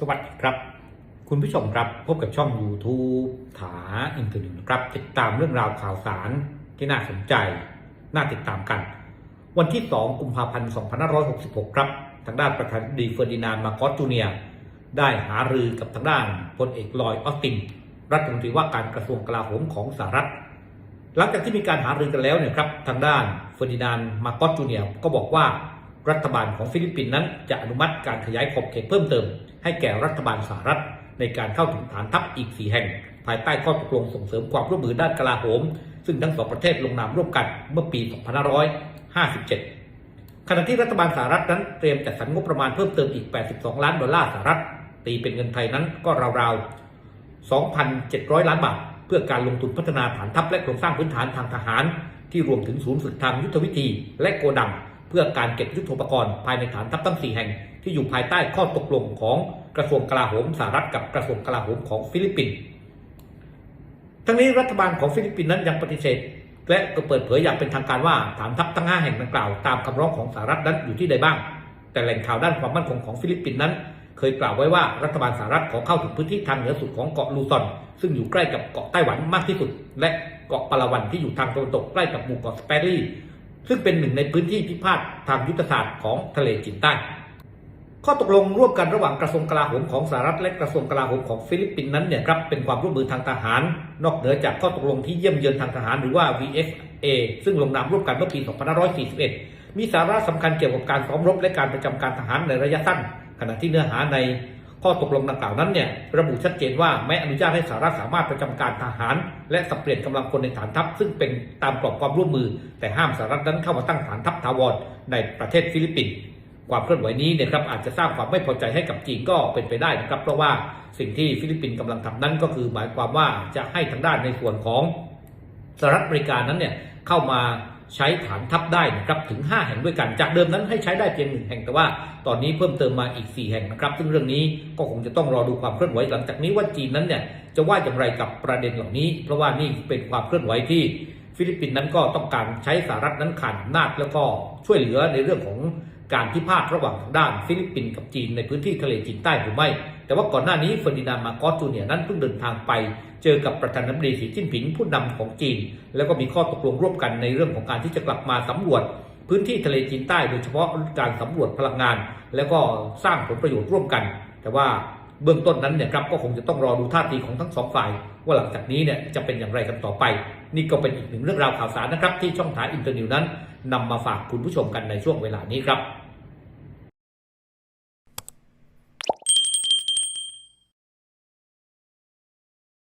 สวัสดีครับ คุณผู้ชมครับพบกับช่อง YouTube ถาอินเทอร์เน็ตนะครับ ติดตามเรื่องราวข่าวสารที่น่าสนใจ น่าติดตามกัน วันที่ 2 กุมภาพันธ์ 2566 ครับ ทางด้านประธานาธิบดีเฟอร์ดินานมาโกอสจูเนียได้หารือกับทางด้านพลเอกลอยออสติน รัฐมนตรีว่าการกระทรวงกลาโหมของสหรัฐ หลังจากที่มีการหารือกันแล้วเนี่ยครับทางด้านเฟอร์ดินานมาโกอสจูเนียก็บอกว่า รัฐบาลของฟิลิปปินส์นั้นจะอนุมัติการขยายขอบเขตเพิ่มเติม ให้แก่รัฐบาลสหรัฐ ในการเข้าถึงฐานทัพอีก 4 แห่ง ภายใต้ข้อตกลงส่งเสริมความร่วมมือด้านกลาโหม ซึ่งทั้งสองประเทศลงนามร่วมกันเมื่อปี 2557 ขณะที่รัฐบาลสหรัฐนั้นเตรียมจัดสรรงบประมาณเพิ่มเติมอีก 82 ล้านดอลลาร์สหรัฐ ตีเป็นเงินไทยนั้นก็ราวๆ 2,700 ล้านบาท เพื่อการลงทุนพัฒนาฐานทัพและโครงสร้างพื้นฐานทางทหาร ที่รวมถึงศูนย์ฝึกทางยุทธวิธีและโกดัง เพื่อการเก็บยุทโธปกรณ์ภายในฐานทัพทั้ง 4 แห่ง ที่อยู่ภายใต้ข้อตกลงของกระทรวงกลาโหมสหรัฐกับกระทรวงกลาโหมของฟิลิปปินส์ทั้งนี้รัฐบาลของฟิลิปปินส์นั้นยังปฏิเสธ และก็เปิดเผยอย่างเป็นทางการว่าฐานทัพทั้ง 5 แห่งดังกล่าวตามคำร้องของสหรัฐนั้นอยู่ที่ใดบ้าง แต่แหล่งข่าวด้านความมั่นคงของฟิลิปปินส์นั้น เคยกล่าวไว้ว่ารัฐบาลสหรัฐขอเข้าถึงพื้นที่ทางเหนือสุดของเกาะลูซอน ซึ่งอยู่ใกล้กับเกาะไต้หวันมากที่สุด และเกาะปาลาวันที่อยู่ทางตะวันตกใกล้กับหมู่เกาะสเปรรี่ ซึ่งเป็นหนึ่งในพื้นที่พิพาททางยุทธศาสตร์ของทะเลจีนใต้ ข้อตกลงร่วมกันระหว่างกระทรวงกลาโหมของสหรัฐและกระทรวงกลาโหมของฟิลิปปินส์นั้นเนี่ยครับเป็นความร่วมมือทางทหาร นอกเหนือจากข้อตกลงที่เยี่ยมเยือนทางทหารหรือว่า VFA ซึ่งลงนามร่วมกันเมื่อปี 2541 มีสาระสำคัญเกี่ยวกับการซ้อมรบและการประจำการทหารในระยะสั้น ขณะที่เนื้อหาใน ข้อตกลงดังกล่าวนั้นเนี่ยระบุชัดเจนว่าแม้อนุญาตให้สหรัฐสามารถประจำการทหาร และสับเปลี่ยนกำลังคนในฐานทัพ ซึ่งเป็นตามกรอบความร่วมมือ แต่ห้ามสหรัฐนั้นเข้ามาตั้งฐานทัพถาวรในประเทศฟิลิปปินส์ความเคลื่อนไหวนี้เนี่ยครับอาจจะสร้างความไม่พอใจให้กับจีนก็เป็นไปได้นะครับ เพราะว่าสิ่งที่ฟิลิปปินส์กำลังทำนั้นก็คือหมายความว่าจะให้ทางด้านในส่วนของสหรัฐอเมริกานั้นเนี่ยเข้ามา ใช้ฐานทัพได้นะครับถึง 5 แห่งด้วยกัน จากเดิมนั้นให้ใช้ได้เพียงหนึ่งแห่งแต่ว่า ตอนนี้เพิ่มเติมมาอีก 4 แห่งนะครับ ซึ่งเรื่องนี้ก็คงจะต้องรอดูความเคลื่อนไหวหลังจากนี้ว่าจีนนั้นเนี่ยจะว่าอย่างไรกับประเด็นเหล่านี้ เพราะว่านี่เป็นความเคลื่อนไหวที่ฟิลิปปินส์นั้นก็ต้องการใช้สหรัฐนั้นขันนาจแล้วก็ช่วยเหลือในเรื่องของ การพิพาทระหว่างทางด้านฟิลิปปินส์กับจีนในพื้นที่ทะเลจีนใต้หรือไม่ แต่ว่าก่อนหน้านี้เฟอร์ดินานด์มาโกอสจูเนียนั้นเพิ่งเดินทางไป เจอกับประธานาธิบดีสีจิ้นผิงผู้นำของจีน แล้วก็มีข้อตกลงร่วมกันในเรื่องของการที่จะกลับมาสำรวจ พื้นที่ทะเลจีนใต้โดยเฉพาะการสำรวจพลังงาน แล้วก็สร้างผลประโยชน์ร่วมกัน แต่ว่า เบื้องต้นนั้นเนี่ยครับก็คงจะต้องรอดูท่าทีของทั้งสองฝ่าย ว่าหลังจากนี้เนี่ยจะเป็นอย่างไรกันต่อไป นี่ก็เป็นอีกหนึ่งเรื่องราวข่าวสารนะครับ ที่ช่องทางอินเตอร์นิวนั้นนำมาฝากคุณผู้ชมกันในช่วงเวลานี้ครับ